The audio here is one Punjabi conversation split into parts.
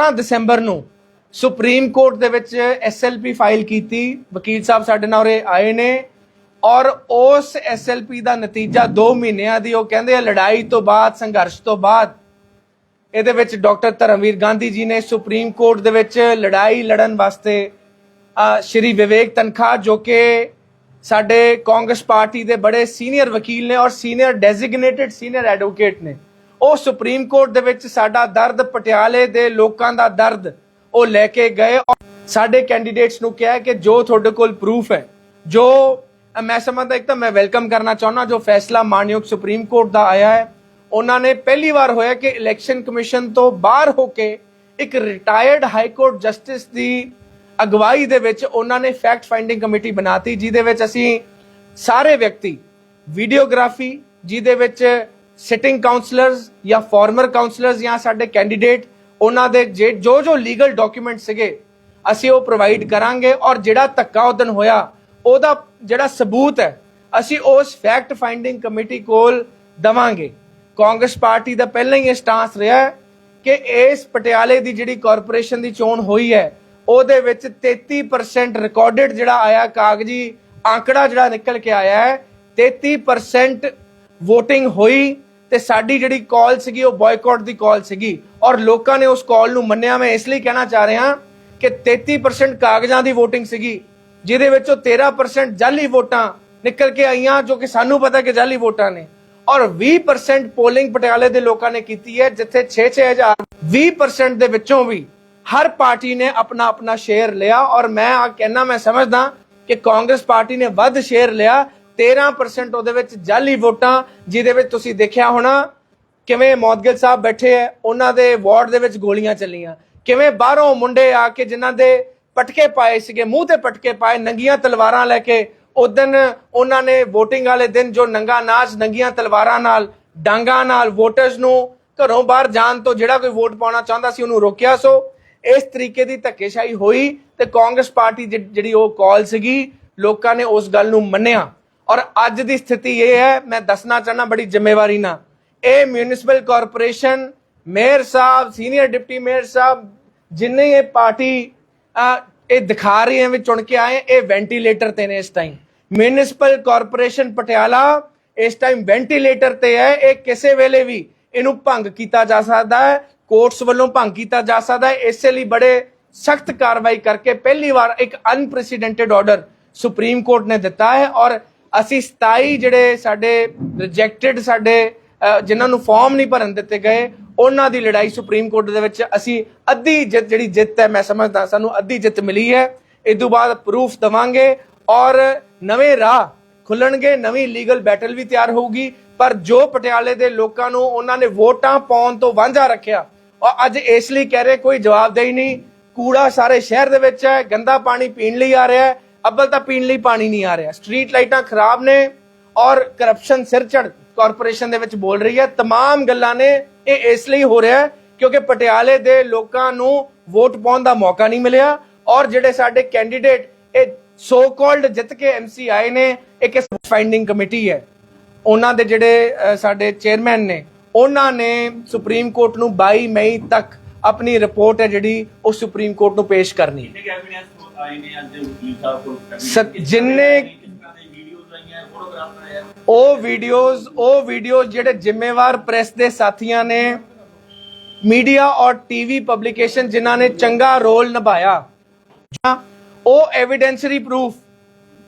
18 ਦਸੰਬਰ ਨੂੰ ਸੁਪਰੀਮ ਕੋਰਟ ਦੇ ਵਿੱਚ ਐਸਐਲਪੀ ਫਾਈਲ ਕੀਤੀ। ਵਕੀਲ ਸਾਹਿਬ ਸਾਡੇ ਨਾਲ ਉਰੇ ਆਏ ਨੇ ਔਰ ਉਸ ਐਸਐਲਪੀ ਦਾ ਨਤੀਜਾ 2 ਮਹੀਨਿਆਂ ਦੀ, ਉਹ ਕਹਿੰਦੇ ਆ ਲੜਾਈ ਤੋਂ ਬਾਅਦ, ਸੰਘਰਸ਼ ਤੋਂ ਬਾਅਦ। ਇਹਦੇ ਵਿੱਚ ਡਾਕਟਰ ਧਰਮਵੀਰ ਗਾਂਧੀ ਜੀ ਨੇ ਸੁਪਰੀਮ ਕੋਰਟ ਦੇ ਵਿੱਚ ਲੜਾਈ ਲੜਨ ਵਾਸਤੇ ਸ਼੍ਰੀ ਵਿਵੇਕ ਤਨਖਾ ਜੋ ਕਿ ਸਾਡੇ ਕਾਂਗਰਸ ਪਾਰਟੀ ਦੇ ਬੜੇ ਸੀਨੀਅਰ ਵਕੀਲ ਨੇ ਔਰ ਸੀਨੀਅਰ ਡੈਜ਼ਿਗਨੇਟਿਡ ਸੀਨੀਅਰ ਐਡਵੋਕੇਟ ਨੇ। ਉਹ ਸੁਪਰੀਮ ਕੋਰਟ ਦੇ ਵਿੱਚ ਸਾਡਾ ਦਰਦ ਪਟਿਆਲੇ ਦੇ ਲੋਕਾਂ ਦਾ ਦਰਦ, ਉਹ ਲੈ ਕੇ ਗਏ ਸਾਡੇ ਕੈਂਡੀਡੇਟਸ ਨੂੰ ਕਿਹਾ ਕਿ ਜੋ ਤੁਹਾਡੇ ਕੋਲ ਪ੍ਰੂਫ ਹੈ, ਜੋ ਮੈਂ ਸਮਝਦਾ ਇੱਕ ਤਾਂ ਮੈਂ ਵੈਲਕਮ ਕਰਨਾ ਚਾਹੁੰਦਾ, ਜੋ ਫੈਸਲਾ ਮਾਨਯੋਗ ਸੁਪਰੀਮ ਕੋਰਟ ਦਾ ਆਇਆ ਹੈ, ਉਹਨਾਂ ਨੇ ਪਹਿਲੀ ਵਾਰ ਹੋਇਆ ਕਿ ਇਲੈਕਸ਼ਨ ਕਮਿਸ਼ਨ ਤੋਂ ਬਾਹਰ ਹੋ ਕੇ ਇੱਕ ਰਿਟਾਇਰਡ ਹਾਈ ਕੋਰਟ ਜਸਟਿਸ ਦੀ ਅਗਵਾਈ ਦੇ ਵਿੱਚ ਉਹਨਾਂ ਨੇ ਫੈਕਟ ਫਾਈਂਡਿੰਗ ਕਮੇਟੀ ਬਣਾਤੀ, ਜਿਹਦੇ ਵਿੱਚ ਅਸੀਂ ਸਾਰੇ ਵਿਅਕਤੀ ਵੀਡੀਓਗ੍ਰਾਫੀ ਜਿਹਦੇ ਵਿੱਚ ਸਿਟਿੰਗ ਕਾਉਂਸਲਰਸ ਜਾਂ ਫਾਰਮਰ ਕਾਉਂਸਲਰਸ ਜਾਂ ਸਾਡੇ ਕੈਂਡੀਡੇਟ ਉਹਨਾਂ ਦੇ ਜੋ ਜੋ ਲੀਗਲ ਡਾਕੂਮੈਂਟ ਸੀਗੇ, ਅਸੀਂ ਉਹ ਪ੍ਰੋਵਾਈਡ ਕਰਾਂਗੇ ਔਰ ਜਿਹੜਾ ਧੱਕਾ ਉਦਨ ਹੋਇਆ, ਉਹਦਾ ਜਿਹੜਾ ਸਬੂਤ ਹੈ, ਅਸੀਂ ਉਸ ਫੈਕਟ ਫਾਈਂਡਿੰਗ ਕਮੇਟੀ ਕੋਲ ਦਵਾਂਗੇ। ਕਾਂਗਰਸ ਪਾਰਟੀ ਦਾ ਪਹਿਲਾਂ ਹੀ ਇਹ ਸਟਾਂਸ ਰਿਹਾ ਹੈ ਕਿ ਇਸ ਪਟਿਆਲੇ ਦੀ ਜਿਹੜੀ ਕਾਰਪੋਰੇਸ਼ਨ ਦੀ ਚੋਣ ਹੋਈ ਹੈ, ਉਹਦੇ ਵਿੱਚ 33% ਰਿਕਾਰਡਡ ਜਿਹੜਾ ਆਇਆ ਕਾਗਜ਼ੀ ਆંકੜਾ ਜਿਹੜਾ ਨਿਕਲ ਕੇ ਆਇਆ ਹੈ 33% VOTING ਹੋਈ ਤੇ ਸਾਡੀ ਜਿਹੜੀ ਕਾਲ ਸੀਗੀ, ਉਹ ਬਾਇਕਾਟ ਦੀ ਕਾਲ ਸੀਗੀ। ਔਰ ਲੋਕਾਂ ਨੇ ਉਸ ਕਾਲ ਨੂੰ ਮੰਨਿਆ। ਮੈਂ ਇਸ ਲਈ ਕਹਿਣਾ ਚਾਹ ਰਿਹਾ ਕਿ 33% ਕਾਗਜ਼ਾਂ ਦੀ VOTING ਸੀਗੀ, ਜਿਹਦੇ ਵਿੱਚੋਂ 13% ਜਾਲੀ ਵੋਟਾਂ ਨਿਕਲ ਕੇ ਆਈਆਂ, ਜੋ ਕਿ ਸਾਨੂੰ ਪਤਾ ਕਿ ਜਾਲੀ ਵੋਟਾਂ ਨੇ। ਔਰ 20% ਪੋਲਿੰਗ ਪਟਿਆਲੇ ਦੇ ਲੋਕਾਂ ਨੇ ਕੀਤੀ ਹੈ, ਜਿੱਥੇ 6-6000 20% ਦੇ ਵਿੱਚੋਂ ਵੀ ਹਰ ਪਾਰਟੀ ਨੇ ਆਪਣਾ ਆਪਣਾ ਸ਼ੇਅਰ ਲਿਆ। ਔਰ ਮੈਂ ਆ ਕਹਿਣਾ, ਮੈਂ ਸਮਝਦਾ ਕਿ ਕਾਂਗਰਸ ਪਾਰਟੀ ਨੇ ਵੱਧ ਸ਼ੇਅਰ ਲਿਆ। 13% ਉਹਦੇ ਵਿੱਚ ਜਾਲੀ ਵੋਟਾਂ, ਜਿਹਦੇ ਵਿੱਚ ਤੁਸੀਂ ਦੇਖਿਆ ਹੋਣਾ ਕਿਵੇਂ ਮੌਦਗਿਲ ਸਾਹਿਬ ਬੈਠੇ ਐ, ਉਹਨਾਂ ਦੇ ਵਾਰਡ ਦੇ ਵਿੱਚ ਗੋਲੀਆਂ ਚੱਲੀਆਂ। ਕਿਵੇਂ ਬਾਹਰੋਂ ਮੁੰਡੇ ਆ ਕੇ ਜਿਨ੍ਹਾਂ ਦੇ ਪਟਕੇ ਪਾਏ ਸੀਗੇ, ਮੂੰਹ ਤੇ ਪਟਕੇ ਪਾਏ, ਨੰਗੀਆਂ ਤਲਵਾਰਾਂ ਲੈ ਕੇ ਉਦਨ ਉਹਨਾਂ ਨੇ VOTING ਵਾਲੇ ਦਿਨ ਜੋ ਨੰਗਾ ਨਾਚ, ਨੰਗੀਆਂ ਤਲਵਾਰਾਂ ਨਾਲ, ਡਾਂਗਾ ਨਾਲ ਵੋਟਰਸ ਨੂੰ ਘਰੋਂ ਬਾਹਰ ਜਾਣ ਤੋਂ ਜਿਹੜਾ ਕੋਈ ਵੋਟ ਪਾਉਣਾ ਚਾਹੁੰਦਾ ਸੀ ਉਹਨੂੰ ਰੋਕਿਆ। ਸੋ ਇਸ ਤਰੀਕੇ ਦੀ ਧੱਕੇਸ਼ਾਹੀ ਹੋਈ ਤੇ ਕਾਂਗਰਸ ਪਾਰਟੀ ਜਿਹੜੀ ਉਹ ਕਾਲ ਸੀਗੀ, ਲੋਕਾਂ ਨੇ ਉਸ ਗੱਲ ਨੂੰ ਮੰਨਿਆ। ਔਰ ਅੱਜ ਦੀ ਸਥਿਤੀ ਇਹ ਹੈ, ਮੈਂ ਦੱਸਣਾ ਚਾਹਨਾ ਬੜੀ ਜ਼ਿੰਮੇਵਾਰੀ ਨਾਲ। ਇਹ ਮਿਊਨਿਸਪਲ ਕਾਰਪੋਰੇਸ਼ਨ ਮੇਅਰ ਸਾਹਿਬ ਸੀਨੀਅਰ ਡਿਪਟੀ ਮੇਅਰ ਸਾਹਿਬ, ਜਿੰਨੇ ਇਹ ਪਾਰਟੀ ਇਹ ਦਿਖਾ ਰਹੇ ਹੈ ਵੀ ਚੁਣ ਕੇ ਆਏ, ਇਹ ਵੈਂਟੀਲੇਟਰ ਤੇ ਨੇ ਇਸ ਟਾਈਮ ਮਿਊਨਿਸਪਲ ਕਾਰਪੋਰੇਸ਼ਨ ਪਟਿਆਲਾ ਇਸ ਟਾਈਮ ਵੈਂਟੀਲੇਟਰ ਤੇ ਹੈ, ਇਹ ਕਿਸੇ ਵੇਲੇ ਵੀ ਇਹਨੂੰ ਭੰਗ ਕੀਤਾ ਜਾ ਸਕਦਾ ਹੈ ਕੋਰਟਸ ਵੱਲੋਂ ਭੰਗ ਕੀਤਾ ਜਾ ਸਕਦਾ ਹੈ, ਇਸੇ ਲਈ ਬੜੇ ਸਖਤ ਕਾਰਵਾਈ ਕਰਕੇ ਪਹਿਲੀ ਵਾਰ ਇੱਕ ਅਨਪ੍ਰੈਸੀਡੈਂਟਡ ਆਰਡਰ ਸੁਪਰੀਮ ਕੋਰਟ ਨੇ ਦਿੱਤਾ ਹੈ ਔਰ ਅਸੀਂ 27 ਜਿਹੜੇ ਸਾਡੇ ਰਿਜੈਕਟਡ ਸਾਡੇ ਅਹ, ਜਿਨ੍ਹਾਂ ਨੂੰ ਫਾਰਮ ਨਹੀਂ ਭਰਨ ਦਿੱਤੇ ਗਏ ਉਹਨਾਂ ਦੀ ਲੜਾਈ ਸੁਪਰੀਮ ਕੋਰਟ ਦੇ ਵਿੱਚ ਅਸੀਂ ਅੱਧੀ ਜਿੱਤ ਜਿਹੜੀ ਜਿੱਤ ਹੈ ਮੈਂ ਸਮਝਦਾ ਸਾਨੂੰ ਅੱਧੀ ਜਿੱਤ ਮਿਲੀ ਹੈ। ਇਸ ਤੋਂ ਬਾਅਦ ਪ੍ਰੂਫ ਦਵਾਂਗੇ ਔਰ ਨਵੇਂ ਰਾਹ ਖੁੱਲਣਗੇ ਨਵੀਂ ਲੀਗਲ ਬੈਟਲ ਵੀ ਤਿਆਰ ਹੋਊਗੀ। ਪਰ ਜੋ ਪਟਿਆਲੇ ਦੇ ਲੋਕਾਂ ਨੂੰ ਉਹਨਾਂ ਨੇ ਵੋਟਾਂ ਪਾਉਣ ਤੋਂ ਵਾਂਝਾ ਰੱਖਿਆ ਔਰ ਅੱਜ ਇਸ ਲਈ ਕਹਿ ਰਹੇ ਕੋਈ ਜਵਾਬਦੇਹੀ ਨਹੀਂ। ਕੂੜਾ ਸਾਰੇ ਸ਼ਹਿਰ ਦੇ ਵਿੱਚ ਹੈ ਗੰਦਾ ਪਾਣੀ ਪੀਣ ਲਈ ਆ ਰਿਹਾ ਹੈ। ਅੱਬਲ ਤਾਂ ਪੀਣ ਲਈ ਪਾਣੀ ਨਹੀਂ ਆ ਰਿਹਾ। ਸਟਰੀਟ ਲਾਈਟਾਂ ਖਰਾਬ ਨੇ ਔਰ ਕਰਪਸ਼ਨ ਸਿਰ ਚੜ ਕਾਰਪੋਰੇਸ਼ਨ ਦੇ ਵਿੱਚ ਬੋਲ ਰਹੀ ਹੈ। ਤਮਾਮ ਗੱਲਾਂ ਨੇ ਇਹ ਇਸ ਲਈ ਹੋ ਰਿਹਾ ਕਿਉਂਕਿ ਪਟਿਆਲੇ ਦੇ ਲੋਕਾਂ ਨੂੰ ਵੋਟ ਪਾਉਣ ਦਾ ਮੌਕਾ ਨਹੀਂ ਮਿਲਿਆ ਔਰ ਜਿਹੜੇ ਸਾਡੇ ਕੈਂਡੀਡੇਟ ਇਹ ਸੋ ਕਾਲਡ ਜਿੱਤ ਕੇ ਐਮਸੀ ਆਏ ਨੇ, ਇੱਕ ਫਾਈਂਡਿੰਗ ਕਮੇਟੀ ਹੈ। ਉਹਨਾਂ ਦੇ ਜਿਹੜੇ ਸਾਡੇ ਚੇਅਰਮੈਨ ਨੇ, ਉਹਨਾਂ ਨੇ ਸੁਪਰੀਮ ਕੋਰਟ ਨੂੰ 22 ਮਈ ਤੱਕ ਆਪਣੀ ਰਿਪੋਰਟ ਹੈ ਜਿਹੜੀ ਉਹ ਸੁਪਰੀਮ ਕੋਰਟ ਨੂੰ ਪੇਸ਼ ਕਰਨੀ ਹੈ। ਜਿੰਨੇ- ਉਹ ਵੀਡੀਓਜ਼ ਉਹ ਵੀਡੀਓ ਜਿਹੜੇ ਜ਼ਿੰਮੇਵਾਰ ਪ੍ਰੈਸ ਦੇ ਸਾਥੀਆਂ ਨੇ ਮੀਡੀਆ ਔਰ ਟੀਵੀ ਪਬਲਿਕੇਸ਼ਨ ਜਿਨ੍ਹਾਂ ਨੇ ਚੰਗਾ ਰੋਲ ਨਿਭਾਇਆ ਉਹ ਐਵੀਡੈਂਸ਼ਰੀ ਪ੍ਰੂਫ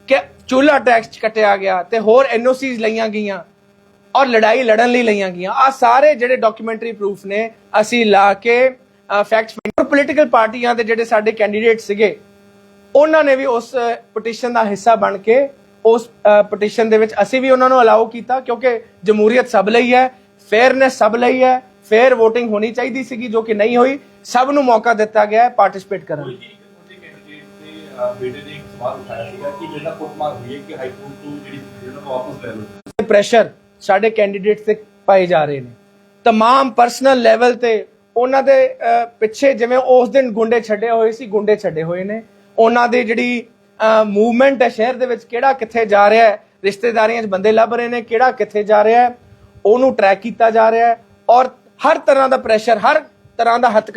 ਕਿ ਚੂਲਾ ਟੈਕਸ ਕੱਟਿਆ ਗਿਆ ਤੇ ਹੋਰ ਐਨਓਸੀਜ਼ ਲਈਆਂ ਗਈਆਂ ਔਰ ਲੜਾਈ ਲੜਨ ਲਈ ਲਈਆਂ ਗਈਆਂ। ਆ ਸਾਰੇ ਜਿਹੜੇ ਡਾਕੂਮੈਂਟਰੀ ਪ੍ਰੂਫ ਨੇ ਅਸੀਂ ਲਾ ਕੇ ਫੈਕਟਸ ਔਰ ਪੋਲੀਟੀਕਲ ਪਾਰਟੀਆਂ ਦੇ ਜਿਹੜੇ ਸਾਡੇ ਕੈਂਡੀਡੇਟ ਸੀਗੇ ਉਹਨਾਂ ਨੇ ਵੀ ਉਸ ਪਟੀਸ਼ਨ ਦਾ ਹਿੱਸਾ ਬਣ ਕੇ ਉਸ ਪਟੀਸ਼ਨ ਦੇ ਵਿੱਚ ਅਸੀਂ ਵੀ ਉਹਨਾਂ ਨੂੰ ਅਲਾਉ ਕੀਤਾ ਕਿਉਂਕਿ ਜਮਹੂਰੀਅਤ ਸਭ ਲਈ ਹੈ ਫੇਅਰਨੈਸ ਸਭ ਲਈ ਹੈ ਫੇਅਰ VOTING ਹੋਣੀ ਚਾਹੀਦੀ ਸੀਗੀ ਜੋ ਕਿ ਨਹੀਂ ਹੋਈ ਸਭ ਨੂੰ ਮੌਕਾ ਦਿੱਤਾ ਗਿਆ ਹੈ ਪਾਰਟਿਸਿਪੇਟ ਕਰਨ ਕੋਈ ਲਈ ਜੀ ਇੱਕ ਤੁਹਾਡੇ ਕੈਂਡੀਡੇਟ ਦੇ ਅਹ, ਬੇਟੇ ਨੇ ਇੱਕ ਸਵਾਲ ਉਠਾਇਆ ਸੀਗਾ ਕਿ ਮੇਰਾ ਕੁੱਟਮਾਰ ਹੋਈ ਹੈ ਕਿ ਹਾਈ ਕੋਰਟ ਤੋਂ ਜਿਹੜੀ decision ਉਹ ਵਾਪਸ ਲੈ ਲਓ ਪ੍ਰੈਸ਼ਰ ਸਾਡੇ ਕੈਂਡੀਡੇਟ ਤੇ ਪਾਏ ਜਾ ਰਹੇ ਨੇ तमाम ਪਰਸਨਲ ਲੈਵਲ ਤੇ ਉਹਨਾਂ ਦੇ ਪਿੱਛੇ ਜਿਵੇਂ ਉਸ ਦਿਨ ਗੁੰਡੇ ਛੱਡੇ ਹੋਏ ਸੀ, ਗੁੰਡੇ ਛੱਡੇ ਹੋਏ ਨੇ। ਉਹਨਾਂ ਦੀ ਜਿਹੜੀ ਮੂਵਮੈਂਟ ਹੈ ਸ਼ਹਿਰ ਦੇ ਵਿੱਚ, ਕਿਹੜਾ ਕਿੱਥੇ ਜਾ ਰਿਹਾ ਹੈ, ਰਿਸ਼ਤੇਦਾਰੀਆਂ 'ਚ ਬੰਦੇ ਲੱਭ ਰਹੇ ਨੇ, ਕਿਹੜਾ ਕਿੱਥੇ ਜਾ ਰਿਹਾ ਹੈ, ਉਹਨੂੰ ਟਰੈਕ ਕੀਤਾ ਜਾ ਰਿਹਾ ਹੈ। ਔਰ ਹਰ ਤਰ੍ਹਾਂ ਦਾ ਪ੍ਰੈਸ਼ਰ ਹਰ ਤਰ੍ਹਾਂ ਦਾ ਹੱਥ